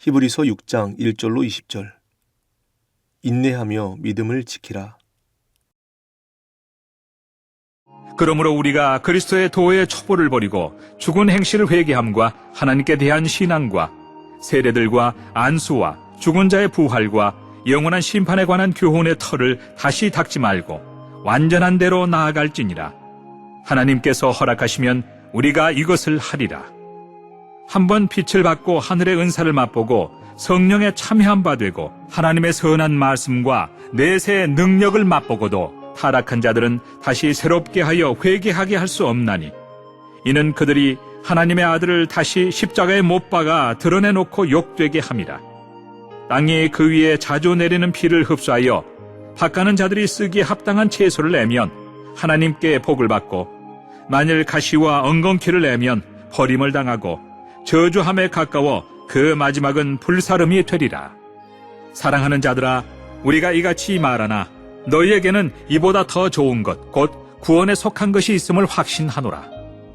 히브리서 6장 1절로 20절 인내하며 믿음을 지키라. 그러므로 우리가 그리스도의 도의 첩보를 버리고 죽은 행실을 회개함과 하나님께 대한 신앙과 세례들과 안수와 죽은 자의 부활과 영원한 심판에 관한 교훈의 털을 다시 닦지 말고 완전한 대로 나아갈지니라. 하나님께서 허락하시면 우리가 이것을 하리라. 한 번 빛을 받고 하늘의 은사를 맛보고 성령에 참여한 바 되고 하나님의 선한 말씀과 내세의 능력을 맛보고도 타락한 자들은 다시 새롭게 하여 회개하게 할 수 없나니 이는 그들이 하나님의 아들을 다시 십자가에 못 박아 드러내놓고 욕되게 함이라. 땅이 그 위에 자주 내리는 비를 흡수하여 밭가는 자들이 쓰기에 합당한 채소를 내면 하나님께 복을 받고 만일 가시와 엉겅퀴를 내면 버림을 당하고 저주함에 가까워 그 마지막은 불사름이 되리라. 사랑하는 자들아, 우리가 이같이 말하나 너희에게는 이보다 더 좋은 것, 곧 구원에 속한 것이 있음을 확신하노라.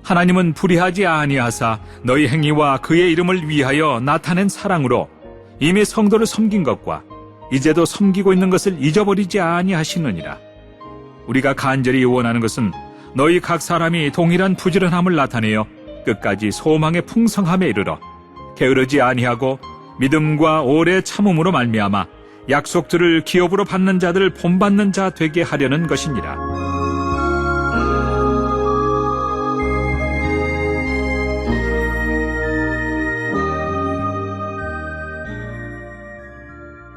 하나님은 불의하지 아니하사 너희 행위와 그의 이름을 위하여 나타낸 사랑으로 이미 성도를 섬긴 것과 이제도 섬기고 있는 것을 잊어버리지 아니하시느니라. 우리가 간절히 원하는 것은 너희 각 사람이 동일한 부지런함을 나타내어 끝까지 소망의 풍성함에 이르러 게으르지 아니하고 믿음과 오래 참음으로 말미암아 약속들을 기업으로 받는 자들을 본받는 자 되게 하려는 것이니라.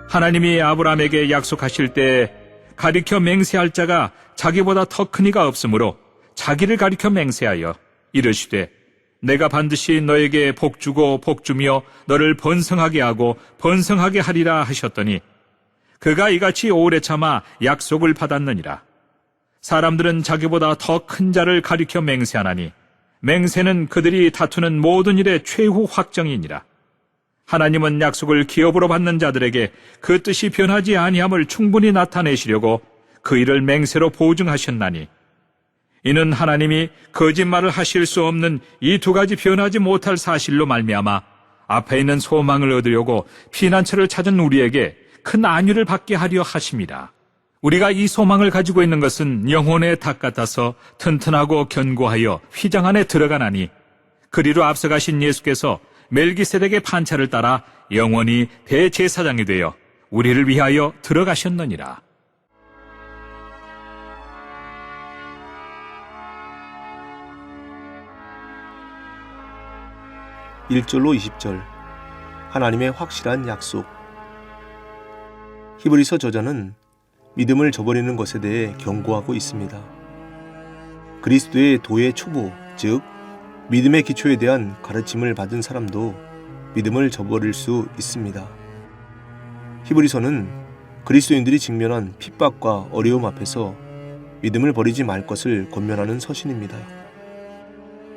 하나님이 아브라함에게 약속하실 때 가리켜 맹세할 자가 자기보다 더 큰 이가 없으므로 자기를 가리켜 맹세하여 이르시되 내가 반드시 너에게 복 주고 복 주며 너를 번성하게 하고 번성하게 하리라 하셨더니 그가 이같이 오래 참아 약속을 받았느니라. 사람들은 자기보다 더 큰 자를 가리켜 맹세하나니 맹세는 그들이 다투는 모든 일의 최후 확정이니라. 하나님은 약속을 기업으로 받는 자들에게 그 뜻이 변하지 아니함을 충분히 나타내시려고 그 일을 맹세로 보증하셨나니 이는 하나님이 거짓말을 하실 수 없는 이 두 가지 변하지 못할 사실로 말미암아 앞에 있는 소망을 얻으려고 피난처를 찾은 우리에게 큰 안위를 받게 하려 하심이라. 우리가 이 소망을 가지고 있는 것은 영혼의 닭 같아서 튼튼하고 견고하여 휘장 안에 들어가나니 그리로 앞서가신 예수께서 멜기세덱의 판차를 따라 영원히 대제사장이 되어 우리를 위하여 들어가셨느니라. 1절로 20절 하나님의 확실한 약속 히브리서 저자는 믿음을 저버리는 것에 대해 경고하고 있습니다. 그리스도의 도의 초보, 즉 믿음의 기초에 대한 가르침을 받은 사람도 믿음을 저버릴 수 있습니다. 히브리서는 그리스도인들이 직면한 핍박과 어려움 앞에서 믿음을 버리지 말 것을 권면하는 서신입니다.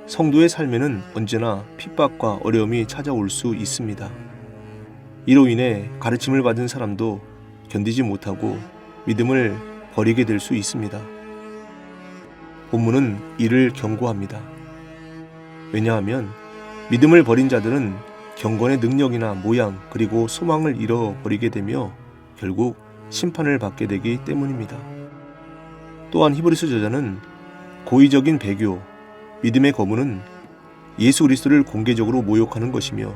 성도의 삶에는 언제나 핍박과 어려움이 찾아올 수 있습니다. 이로 인해 가르침을 받은 사람도 견디지 못하고 믿음을 버리게 될 수 있습니다. 본문은 이를 경고합니다. 왜냐하면 믿음을 버린 자들은 경건의 능력이나 모양 그리고 소망을 잃어버리게 되며 결국 심판을 받게 되기 때문입니다. 또한 히브리서 저자는 고의적인 배교, 믿음의 거문은 예수 그리스도를 공개적으로 모욕하는 것이며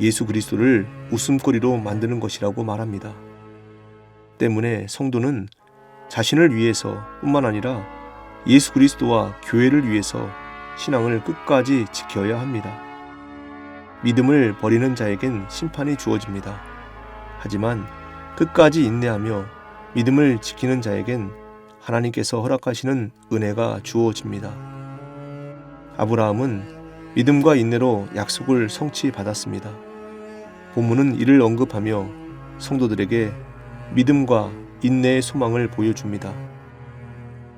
예수 그리스도를 웃음거리로 만드는 것이라고 말합니다. 때문에 성도는 자신을 위해서 뿐만 아니라 예수 그리스도와 교회를 위해서 신앙을 끝까지 지켜야 합니다. 믿음을 버리는 자에겐 심판이 주어집니다. 하지만 끝까지 인내하며 믿음을 지키는 자에겐 하나님께서 허락하시는 은혜가 주어집니다. 아브라함은 믿음과 인내로 약속을 성취받았습니다. 본문은 이를 언급하며 성도들에게 믿음과 인내의 소망을 보여줍니다.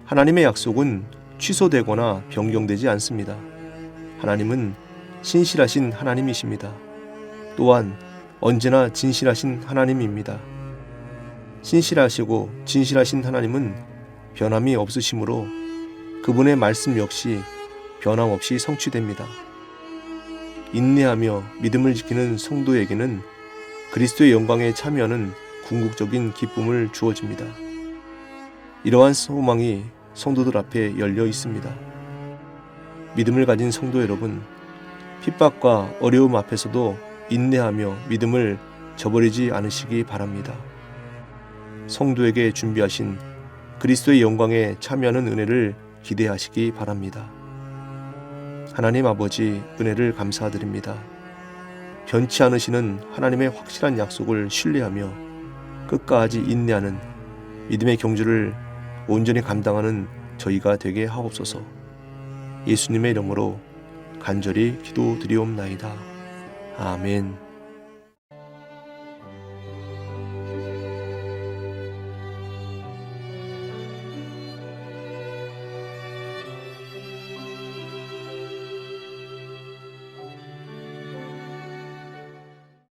하나님의 약속은 취소되거나 변경되지 않습니다. 하나님은 신실하신 하나님이십니다. 또한 언제나 진실하신 하나님입니다. 신실하시고 진실하신 하나님은 변함이 없으시므로 그분의 말씀 역시 변함없이 성취됩니다. 인내하며 믿음을 지키는 성도에게는 그리스도의 영광에 참여하는 궁극적인 기쁨을 주어집니다. 이러한 소망이 성도들 앞에 열려 있습니다. 믿음을 가진 성도 여러분, 핍박과 어려움 앞에서도 인내하며 믿음을 저버리지 않으시기 바랍니다. 성도에게 준비하신 그리스도의 영광에 참여하는 은혜를 기대하시기 바랍니다. 하나님 아버지 은혜를 감사드립니다. 변치 않으시는 하나님의 확실한 약속을 신뢰하며 끝까지 인내하는 믿음의 경주를 온전히 감당하는 저희가 되게 하옵소서. 예수님의 이름으로 간절히 기도드리옵나이다. 아멘.